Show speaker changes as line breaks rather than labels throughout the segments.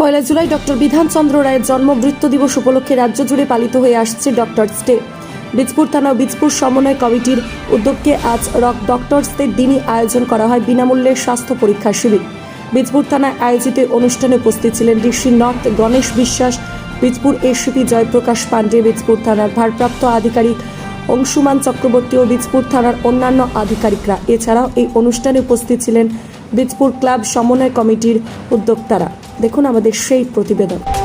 পয়লা July doctor Bidhanchandra রায়ের জন্ম মৃত্যু দিবস উপলক্ষে রাজ্য জুড়ে পালিত হয়ে আসছে ডক্টরস ডে বীজপুর থানা বীজপুর সমন্বয় কমিটির উদ্যোগে আজ রক ডক্টরসদের দিনই আয়োজন করা হয় বিনামূল্যে স্বাস্থ্য পরীক্ষা শিবির। বীজপুর থানায় আয়োজিত অনুষ্ঠানে উপস্থিত ছিলেন ঋষি নর্থ গণেশ বিশ্বাস, বীজপুর এসিপি জয়প্রকাশ পাণ্ডে, বীজপুর থানার ভারপ্রাপ্ত আধিকারিক অংশুমান চক্রবর্তী ও বীজপুর থানার অন্যান্য আধিকারিকরা। এছাড়াও এই অনুষ্ঠানে উপস্থিত ছিলেন বীজপুর ক্লাব সমন্বয় কমিটির উদ্যোক্তারা। দেখুন আমাদের সেই প্রতিবেদন।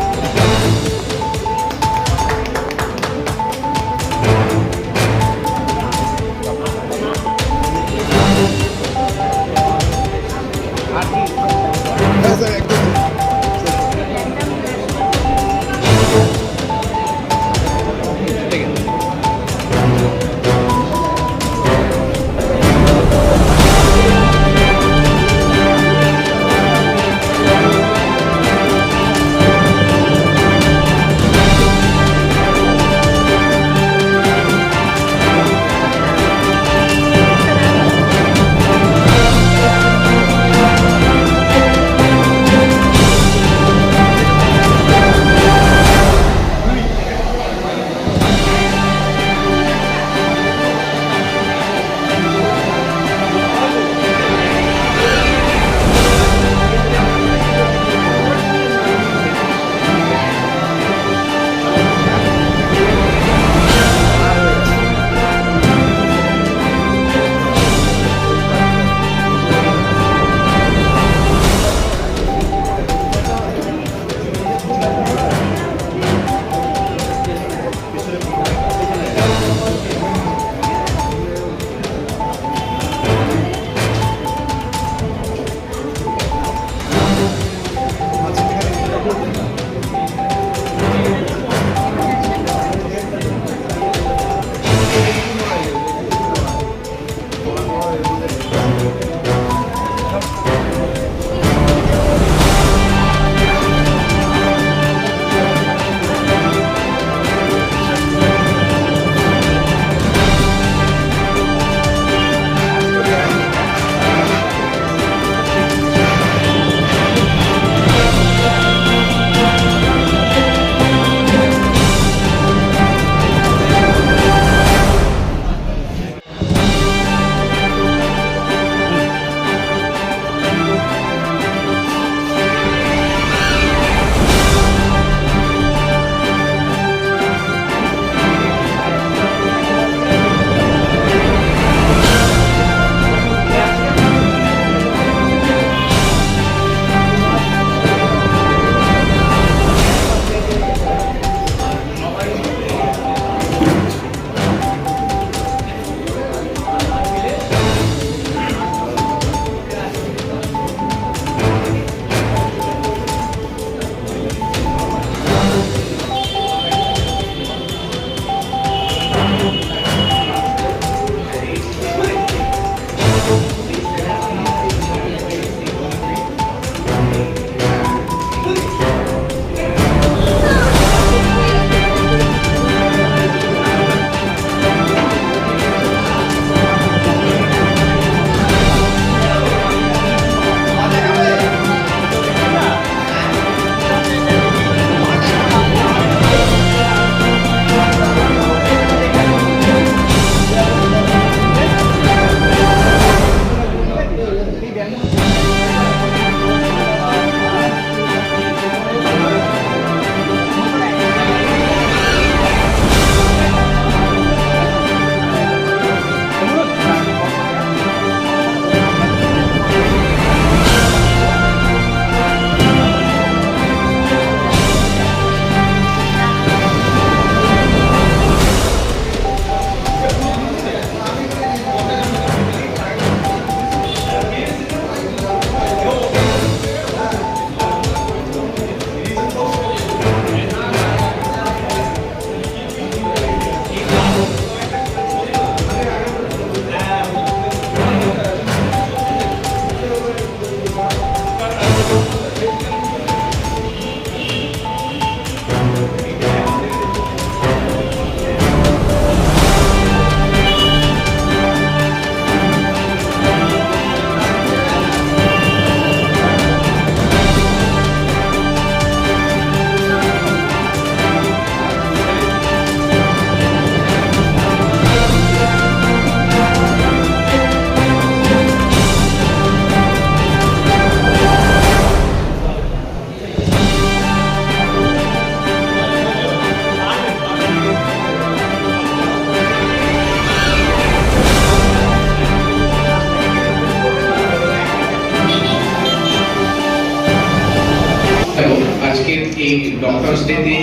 এই ডক্টরস ডেতে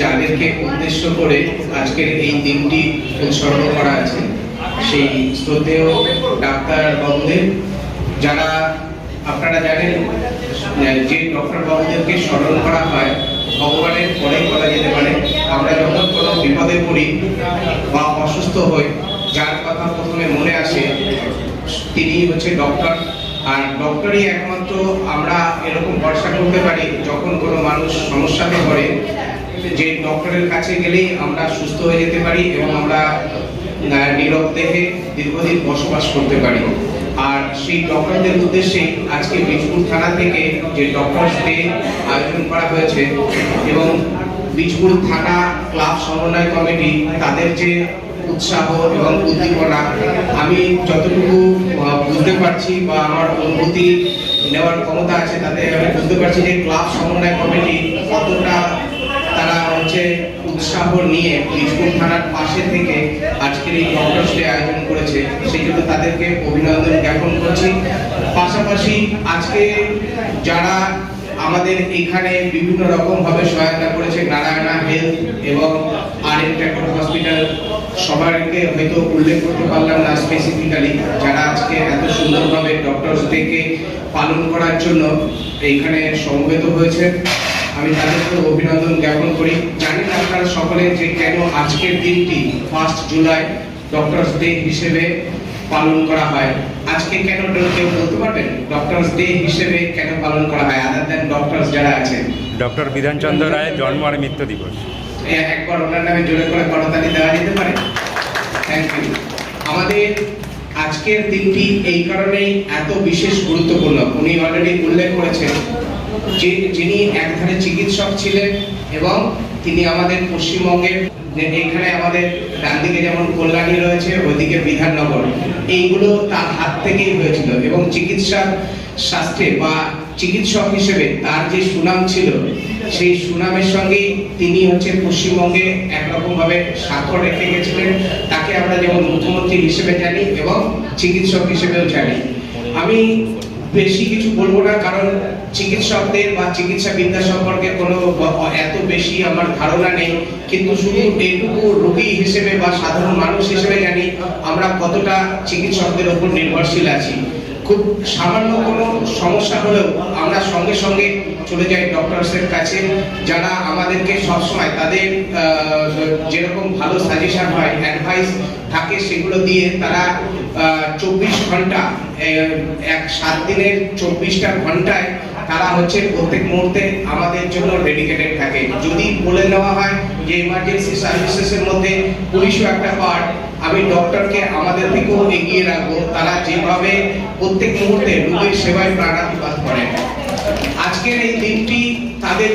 যাদেরকে উদ্দেশ্য করে আজকের এই দিনটি উৎসর্গ করা আছে, সেই শ্রদ্ধেয় ডাক্তার বাবুদের। যারা আপনারা জানেন, যে ডক্টর বাবুদেরকে স্মরণ করা হয়, ভগবানের পরে বলা যেতে পারে, আমরা যখন কোনো বিপদে পড়ি বা অসুস্থ হই, যার কথা প্রথমে মনে আসে, তিনি হচ্ছে ডক্টর আর ডক্টরই একমাত্র আমরা এরকম ভরসা করতে পারি যখন কোনো মানুষ সমস্যাতে পড়ে, যে ডক্টরের কাছে গেলেই আমরা সুস্থ হয়ে যেতে পারি এবং আমরা নীরব দেহে দীর্ঘদিন বসবাস করতে পারি। আর সেই ডক্টরদের উদ্দেশ্যে আজকে বীজপুর থানা থেকে যে ডক্টরস ডে আয়োজন করা হয়েছে এবং বীজপুর থানা ক্লাব সমন্বয় কমিটি, তাদের যে উৎসাহ এবং উদ্দীপনা। আমি যতটুকু বুঝতে পারছি বা আমার অনুভূতি নেওয়ার ক্ষমতা আছে তাতে আমি বুঝতে পারছি যে ক্লাব সমন্বয় কমিটি কতটা তারা হচ্ছে উৎসাহ নিয়ে বীজপুর থানার পাশে থেকে আজকের এই ডক্টরস ডে আয়োজন করেছে, সেই জন্য তাদেরকে অভিনন্দন জ্ঞাপন করছি। পাশাপাশি আজকে যারা আমাদের এখানে বিভিন্ন রকম ভাবে সহায়তা করেছে নারায়ণা হেলথ এবং আর ট্যাকর হসপিটাল সবাইকে হয়তো উল্লেখ করতে পারলাম না স্পেসিফিক্যালি যারা আজকে এত সুন্দরভাবে ডক্টরস ডেকে পালন করার জন্য এইখানে সমবেত হয়েছে। আমি তাদেরকে অভিনন্দন জ্ঞাপন করি। জানেন আপনারা সকলে যে কেন আজকের দিনটি ফার্স্ট জুলাই ডক্টরস ডে হিসেবে পালন করা হয়। আজকে কেন কেউ বলতে পারবেন? ডক্টরস ডে হিসেবে কেন পালন করা হয়? আদার দেন ডক্টরস যারা আছেন।
ডক্টর বিধানচন্দ্র রায়ের জন্ম আর মৃত্যু দিবস।
একবার ওনার নামে জোরে করে করতালি দেওয়া যেতে পারে। থ্যাংক ইউ আমাদের আজকের দিনটি এই কারণেই এত বিশেষ গুরুত্বপূর্ণ। উনি অলরেডি উল্লেখ করেছেন যে যিনি একধারে চিকিৎসক ছিলেন এবং তিনি আমাদের পশ্চিমবঙ্গের যে এখানে আমাদের ডান দিকে যেমন কল্যাণী রয়েছে, ওইদিকে বিধাননগর। এইগুলো তার হাত থেকেই হয়েছিল এবং চিকিৎসা শাস্ত্রে বা চিকিৎসক হিসেবে তার যে সুনাম ছিল, সেই সুনামের সঙ্গেই তিনি হচ্ছে পশ্চিমবঙ্গে একরকম ভাবে স্বাক্ষর রেখে গেছিলেন। তাকে আমরা যেমন মুখ্যমন্ত্রী হিসেবে জানি এবং চিকিৎসক হিসেবেও জানি। আমি বেশি কিছু বলব না, কারণ চিকিৎসকদের বা চিকিৎসা বিদ্যা সম্পর্কে কোনো এত বেশি আমার ধারণা নেই। কিন্তু শুধু এইটুকু রোগী হিসেবে বা সাধারণ মানুষ হিসেবে জানি আমরা কতটা চিকিৎসকদের উপর নির্ভরশীল আছি। খুব সামান্য কোনো সমস্যা হলেও আমরা সঙ্গে সঙ্গে চলে যাই ডক্টরসের কাছে, যারা আমাদেরকে সবসময় তাদের যেরকম ভালো সাজেশন হয় অ্যাডভাইস থাকে সেগুলো দিয়ে তারা চব্বিশ ঘণ্টা এক সাত দিনের চব্বিশটা ঘন্টায় তারা হচ্ছে প্রত্যেক মুহূর্তে আমাদের জন্য ডেডিকেটেড থাকে। যদি বলে নেওয়া হয় যে ইমার্জেন্সি সার্ভিসেসের মধ্যে পুলিশও একটা পার্ট আমি ডক্টরকে আমাদের থেকেও এগিয়ে রাখব। তারা যেভাবে প্রত্যেক মুহূর্তে রোগীর সেবায় প্রাণাতিপাত করেন আজকের এই দিনটি তাদের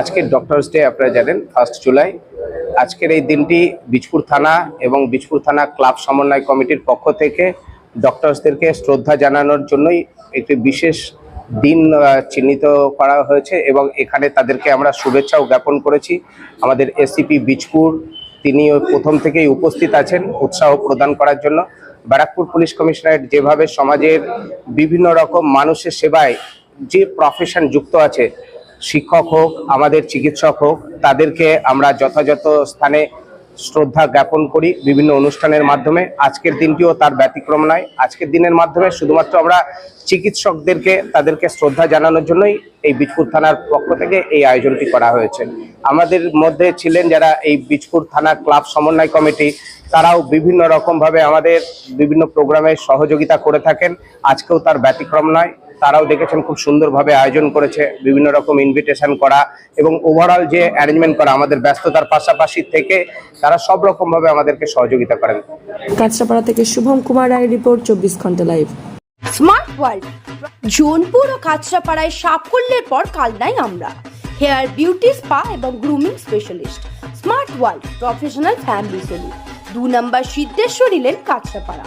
আজকের ডক্টরস ডে আপনারা জানেন ফার্স্ট জুলাই আজকের এই দিনটি বীজপুর থানা এবং বীজপুর থানা ক্লাব সমন্বয় কমিটির পক্ষ থেকে ডক্টরসদেরকে শ্রদ্ধা জানানোর জন্যই একটি বিশেষ দিন চিহ্নিত করা হয়েছে এবং এখানে তাদেরকে আমরা শুভেচ্ছাও জ্ঞাপন করেছি। আমাদের এসিপি বীজপুর, তিনি প্রথম থেকেই উপস্থিত আছেন উৎসাহ প্রদান করার জন্য। ব্যারাকপুর পুলিশ কমিশনারেট যেভাবে সমাজের বিভিন্ন রকম মানুষের সেবায় যে প্রফেশন যুক্ত আছে, শিক্ষক হোক, আমাদের চিকিৎসক হোক, তাদেরকে আমরা যথাযথ স্থানে শ্রদ্ধা জ্ঞাপন করি বিভিন্ন অনুষ্ঠানের মাধ্যমে। আজকের দিনটিও তার ব্যতিক্রম নয়। আজকের দিনের মাধ্যমে শুধুমাত্র আমরা চিকিৎসকদেরকে, তাদেরকে শ্রদ্ধা জানানোর জন্যই এই বীজপুর থানার পক্ষ থেকে এই আয়োজনটি করা হয়েছে। আমাদের মধ্যে ছিলেন যারা এই বীজপুর থানা ক্লাব সমন্বয় কমিটি, তারাও বিভিন্ন রকমভাবে আমাদের বিভিন্ন প্রোগ্রামে সহযোগিতা করে থাকেন। আজকেও তার ব্যতিক্রম নয়। তারাও দেখেছেন খুব সুন্দরভাবে আয়োজন করেছে বিভিন্ন রকম ইনভিটেশন করা এবং ওভারঅল যে অ্যারেঞ্জমেন্ট করা আমাদের ব্যস্ততার পাশাপাশি থেকে তারা সব রকম ভাবে আমাদেরকে সহযোগিতা করেন।
কাঁচরাপাড়া থেকে শুভম কুমার রায় রিপোর্ট চব্বিশ ঘণ্টা লাইভ
স্মার্ট ওয়ার্ল্ড জোনপুর ও কাঁচরাপাড়ায় সাফল্যের পর কালনাই আমরা। হেয়ার বিউটি স্পা এবং grooming specialist smart world professional family salon দু নম্বর সিদ্ধেশ্বরী লেন কাঁচরাপাড়া।